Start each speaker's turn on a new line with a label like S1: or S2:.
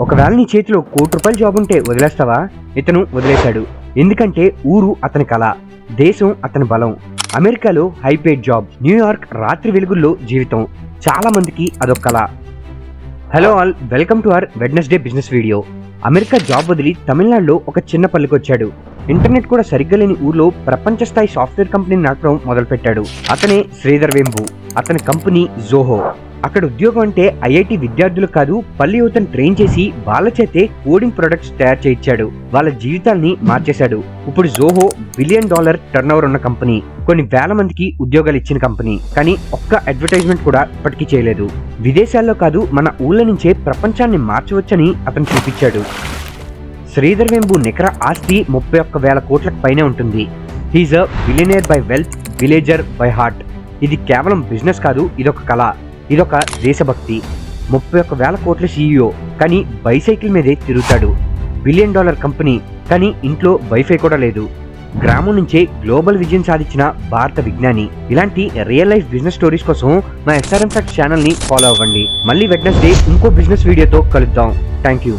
S1: ఒకవేళ నీ చేతిలో కోటి రూపాయల జాబ్ ఉంటే వదిలేస్తావా? ఇతను వదిలేశాడు. ఎందుకంటే ఊరు అతని కళ దేశం అతని బలం. అమెరికాలో హైపేడ్ జాబ్ న్యూయార్క్ రాత్రి వెలుగుల్లో జీవితం. చాలా మందికి అదొక కళ hello all welcome to our Wednesday business video America job వదిలి తమిళనాడులో ఒక చిన్న పల్లెకి వచ్చాడు ఇంటర్నెట్ కూడా సరిగ్గా లేని ఊర్లో ప్రపంచ స్థాయి సాఫ్ట్వేర్ కంపెనీని నడపడం మొదలుపెట్టాడు. అతనే శ్రీధర్ వేంబు. అతని కంపెనీ జోహో అక్కడ ఉద్యోగం అంటే ఐఐటి విద్యార్థులు కాదు పల్లి యువతను ట్రైన్ చేసి వాళ్ళ చేతే కోడింగ్ ప్రొడక్ట్స్ తయారు చేయించాడు. వాళ్ళ జీవితాల్ని మార్చేశాడు. ఇప్పుడు జోహో బిలియన్ డాలర్ టర్న్ ఉన్న కంపెనీ కొన్ని వేల మందికి ఉద్యోగాలు ఇచ్చిన కంపెనీ కానీ ఒక్క అడ్వర్టైజ్మెంట్ కూడా ఇప్పటికీ చేయలేదు. విదేశాల్లో కాదు మన ఊళ్ళ నుంచే ప్రపంచాన్ని మార్చవచ్చని అతను చూపించాడు. శ్రీధర్ వెంబు నికర ఆస్తి ముప్పై ఒక్క వేల కోట్లకు పైనే ఉంటుంది. He's a billionaire by wealth villager by heart ఇది కేవలం బిజినెస్ కాదు ఇదొక కళ. ఇదొక దేశభక్తి. ముప్పై ఒక్క వేల కోట్ల సీఈఓ కానీ బైసైకిల్ మీదే తిరుగుతాడు. బిలియన్ డాలర్ కంపెనీ కానీ ఇంట్లో వైఫై కూడా లేదు. గ్రామం నుంచే గ్లోబల్ విజయం సాధించిన భారత విజ్ఞాని. ఇలాంటి రియల్ లైఫ్ బిజినెస్ స్టోరీస్ కోసం మా ఎస్ఆర్ఎం ఫ్యాక్ట్ ఛానల్ని ఫాలో అవ్వండి. మళ్ళీ వెడ్నెస్డే ఇంకో బిజినెస్ వీడియోతో కలుద్దాం. Thank you